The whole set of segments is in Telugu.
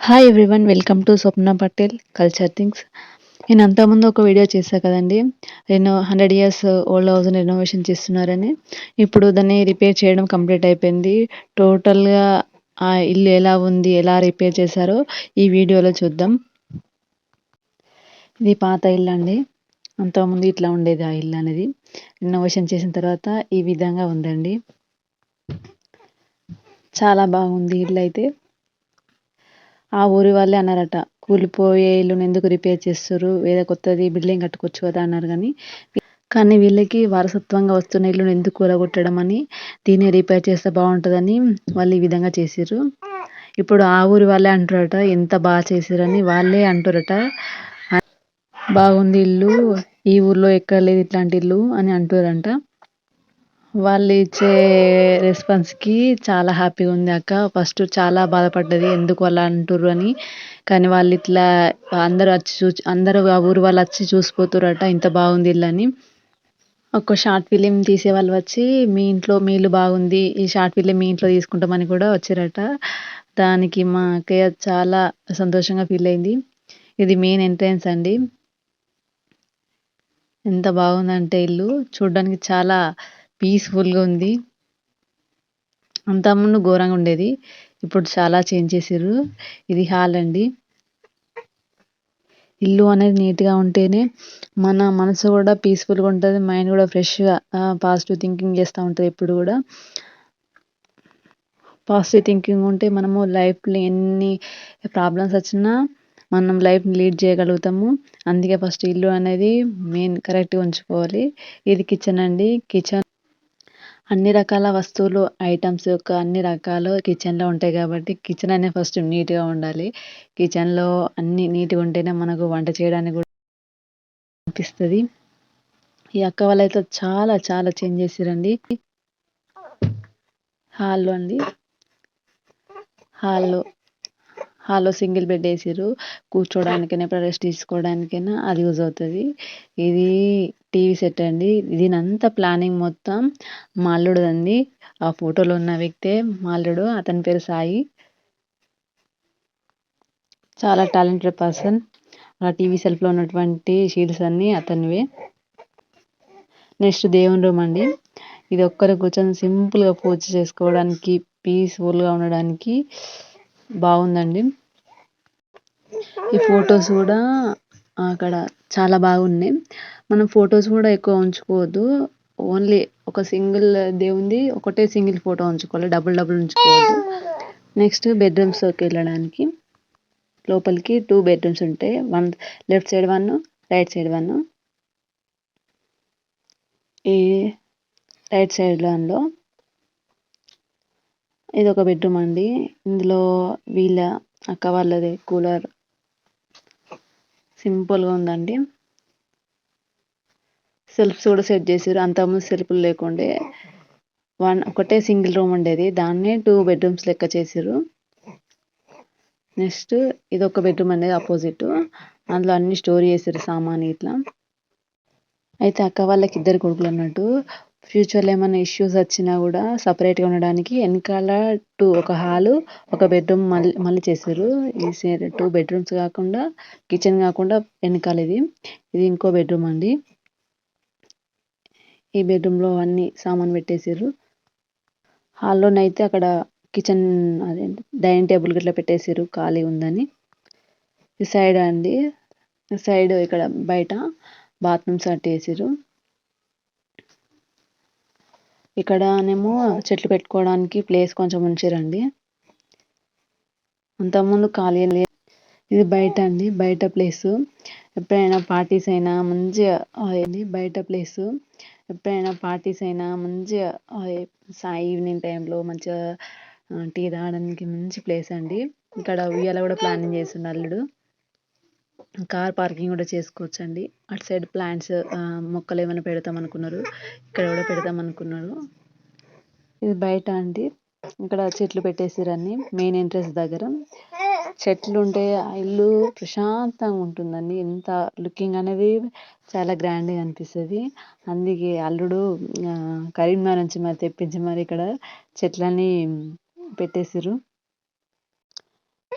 Hi everyone welcome to Swapna Patel culture things నేను అంతకుముందు ఒక వీడియో చేశాను కదండి. నేను hundred years old house renovation చేస్తున్నారని. ఇప్పుడు దాన్ని రిపేర్ చేయడం కంప్లీట్ అయిపోయింది. టోటల్గా ఆ ఇల్లు ఎలా ఉంది ఎలా రిపేర్ చేశారో ఈ వీడియోలో చూద్దాం. ఇది పాత ఇల్లు అండి. అంతకుముందు ఇట్లా ఉండేది ఆ ఇల్లు అనేది. రెనోవేషన్ చేసిన తర్వాత ఈ విధంగా ఉందండి. చాలా బాగుంది ఇల్లు అయితే. ఆ ఊరి వాళ్ళే అన్నారట. కూలిపోయే ఇల్లుని ఎందుకు రిపేర్ చేస్తారు వేరే కొత్తది బిల్డింగ్ కట్టుకోవచ్చు కదా అన్నారు కానీ కానీ వీళ్ళకి వారసత్వంగా వస్తున్న ఇల్లుని ఎందుకు కూలగొట్టడం అని దీన్ని రిపేర్ చేస్తే బాగుంటుందని వాళ్ళు ఈ విధంగా చేసిర్రు. ఇప్పుడు ఆ ఊరి వాళ్ళే అంటారట ఎంత బాగా చేసిరని వాళ్ళే అంటారట. బాగుంది ఇల్లు ఈ ఊర్లో ఎక్కడ లేదు ఇట్లాంటి ఇల్లు అని అంటారంట వాళ్ళు ఇచ్చే రెస్పాన్స్కి చాలా హ్యాపీగా ఉంది అక్క. ఫస్ట్ చాలా బాధపడ్డది ఎందుకు అలా అంటుర్రు అని. కానీ వాళ్ళు ఇట్లా అందరూ వచ్చి చూ అందరూ ఆ ఊరు వాళ్ళు వచ్చి చూసిపోతురట ఇంత బాగుంది ఇల్లు అని ఒక షార్ట్ ఫిలిం తీసే వాళ్ళు వచ్చి మీ ఇంట్లో మీ ఇల్లు బాగుంది ఈ షార్ట్ ఫిలిం మీ ఇంట్లో తీసుకుంటామని కూడా వచ్చారట దానికి మా అక్కయ్య చాలా సంతోషంగా ఫీల్ అయింది. ఇది మెయిన్ ఎంట్రన్స్ అండి. ఎంత బాగుందంటే ఇల్లు. చూడడానికి చాలా పీస్ఫుల్గా ఉంది. అంతకుముందు ఘోరంగా ఉండేది. ఇప్పుడు చాలా చేంజ్ చేసారు ఇది హాల్ అండి. ఇల్లు అనేది నీట్గా ఉంటేనే మన మనసు కూడా పీస్ఫుల్గా ఉంటుంది. మైండ్ కూడా ఫ్రెష్గా పాజిటివ్ థింకింగ్ చేస్తూ ఉంటుంది ఎప్పుడు కూడా. పాజిటివ్ థింకింగ్ ఉంటే మనము లైఫ్లో ఎన్ని ప్రాబ్లమ్స్ వచ్చినా మనం లైఫ్ని లీడ్ చేయగలుగుతాము. అందుకే ఫస్ట్ ఇల్లు అనేది మెయిన్ కరెక్ట్గా ఉంచుకోవాలి. ఇది కిచెన్ అండి. కిచెన్ అన్ని రకాల వస్తువులు ఐటమ్స్ యొక్క అన్ని రకాలు కిచెన్లో ఉంటాయి కాబట్టి కిచెన్ అనేది ఫస్ట్ నీట్గా ఉండాలి. కిచెన్లో అన్ని నీట్గా ఉంటేనే మనకు వంట చేయడానికి కూడా అనిపిస్తుంది. ఈ అక్క వాళ్ళైతే చాలా చాలా చేంజ్ చేసిరండి. హాల్లో అండి. హాల్లో హాల్లో సింగిల్ బెడ్ వేసారు కూర్చోడానికైనా ఎప్పుడు రెస్ట్ తీసుకోవడానికైనా అది యూజ్ అవుతుంది. ఇది టీవీ సెట్ అండి. దీనంతా ప్లానింగ్ మొత్తం మా ఆ ఫోటోలో ఉన్న వ్యక్తే మా అల్లుడు అతని పేరు సాయి. చాలా టాలెంటెడ్ పర్సన్. ఆ టీవీ సెల్ఫ్లో ఉన్నటువంటి షీల్డ్స్ అన్నీ అతనివే. నెక్స్ట్ దేవుని రూమ్ అండి. ఇది ఒక్కరు కూర్చొని సింపుల్గా పూజ చేసుకోవడానికి పీస్ఫుల్గా ఉండడానికి బాగుందండి. ఈ ఫొటోస్ కూడా అక్కడ చాలా బాగున్నాయి. మనం ఫొటోస్ కూడా ఎక్కువ ఉంచుకోవద్దు. ఓన్లీ ఒక సింగిల్ దేవుంది ఒకటే సింగిల్ ఫోటో ఉంచుకోవాలి. డబుల్ డబుల్ ఉంచుకోవద్దు. నెక్స్ట్ బెడ్రూమ్స్లోకి వెళ్ళడానికి లోపలికి టూ బెడ్రూమ్స్ ఉంటాయి. One left side one right side one. ఈ రైట్ సైడ్ దానిలో ఇది ఒక బెడ్రూమ్ అండి. ఇందులో వీళ్ళ అక్క వాళ్ళది కూలర్. సింపుల్గా ఉందండి. సెల్ఫ్స్ కూడా సెట్ చేసారు. అంతకుముందు సెల్ఫ్లు లేకుండే. వన్ ఒకటే సింగిల్ రూమ్ ఉండేది. దాన్నే టూ బెడ్రూమ్స్ లెక్క చేసారు. నెక్స్ట్ ఇది ఒక బెడ్రూమ్ అనేది ఆపోజిట్ అందులో అన్ని స్టోర్ చేసారు సామాన్ ఇట్లా. అయితే అక్క వాళ్ళకి ఇద్దరు కొడుకులు అన్నట్టు ఫ్యూచర్లో ఏమైనా ఇష్యూస్ వచ్చినా కూడా సపరేట్గా ఉండడానికి వెనకాల టూ ఒక హాలు ఒక బెడ్రూమ్ మళ్ళీ మళ్ళీ చేశారు. ఈ టూ బెడ్రూమ్స్ కాకుండా కిచెన్ కాకుండా వెనకాల ఇది. ఇది ఇంకో బెడ్రూమ్ అండి. ఈ బెడ్రూమ్లో అన్ని సామాన్ పెట్టేసారు హాల్లోనైతే అక్కడ కిచెన్ అదే డైనింగ్ టేబుల్ గిట్లా పెట్టేసారు ఖాళీ ఉందని. ఈ సైడ్ అండి. సైడ్ ఇక్కడ బయట బాత్రూమ్స్ అట్టేసారు ఇక్కడనేమో చెట్లు పెట్టుకోవడానికి ప్లేస్ కొంచెం ఉంచారండి. అంతకుముందు ఖాళీ ఇది బయట అండి బయట ప్లేస్. ఎప్పుడైనా పార్టీస్ అయినా మంచిగా అయింది బయట ప్లేస్. ఎప్పుడైనా పార్టీస్ అయినా మంచిగా సాయి ఈవినింగ్ టైంలో మంచిగా టీ తాగడానికి మంచి ప్లేస్ అండి ఇక్కడ ఉయ్యాల కూడా ప్లానింగ్ చేసిండు అల్లుడు. కార్ పార్కింగ్ కూడా చేసుకోవచ్చు అండి అటు సైడ్ ప్లాంట్స్ మొక్కలు ఏమైనా పెడతాం అనుకున్నారు. ఇక్కడ కూడా పెడతాం అనుకున్నారు. ఇది బయట అండి. ఇక్కడ చెట్లు పెట్టేసారు మెయిన్ ఎంట్రెన్స్ దగ్గర. చెట్లు ఉంటే ఆ ఇల్లు ప్రశాంతంగా ఉంటుందండి. ఎంత లుకింగ్ అనేది చాలా గ్రాండ్గా అనిపిస్తుంది. అందుకే అల్లుడు కరీంనగర్ నుంచి మరి తెప్పించి మరి ఇక్కడ చెట్లన్నీ పెట్టేసారు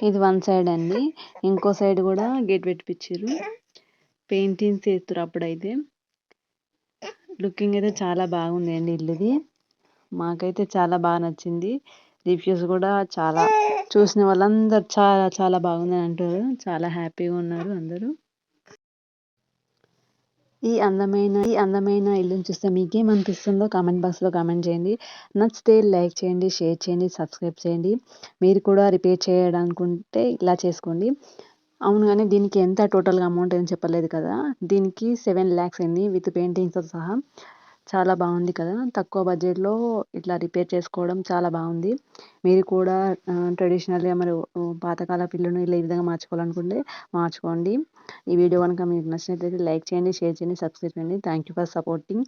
ఇది వన్ సైడ్ అండి. ఇంకో సైడ్ కూడా గేట్ పెట్టిపించారు పెయింటింగ్స్ చేస్తారు అప్పుడైతే. లుకింగ్ అయితే చాలా బాగుంది అండి ఇల్లుది. మాకైతే చాలా బాగా నచ్చింది. రివ్యూస్ కూడా చాలా చూసిన వాళ్ళందరూ చాలా చాలా బాగుందని అంటారు. చాలా హ్యాపీగా ఉన్నారు అందరూ. ఈ అందమైన ఈ అందమైన ఇల్లుని చూస్తే మీకేమనిపిస్తుందో కామెంట్ బాక్స్లో కామెంట్ చేయండి. నచ్చితే లైక్ చేయండి షేర్ చేయండి సబ్స్క్రైబ్ చేయండి. మీరు కూడా రిపేర్ చేయాలనుకుంటే ఇలా చేసుకోండి. అవును కానీ దీనికి ఎంత టోటల్గా అమౌంట్ ఏం చెప్పలేదు కదా. దీనికి సెవెన్ ల్యాక్స్ అయింది విత్ పెయింటింగ్స్తో సహా. చాలా బాగుంది కదా. తక్కువ బడ్జెట్లో ఇట్లా రిపేర్ చేసుకోవడం చాలా బాగుంది. మీరు కూడా ట్రెడిషనల్గా మరి పాతకాల పిల్లను ఇలా ఈ విధంగా మార్చుకోవాలనుకుంటే మార్చుకోండి. ఈ వీడియో కనుక మీకు నచ్చినట్లయితే లైక్ చేయండి షేర్ చేయండి సబ్స్క్రైబ్ చేయండి. Thank you for supporting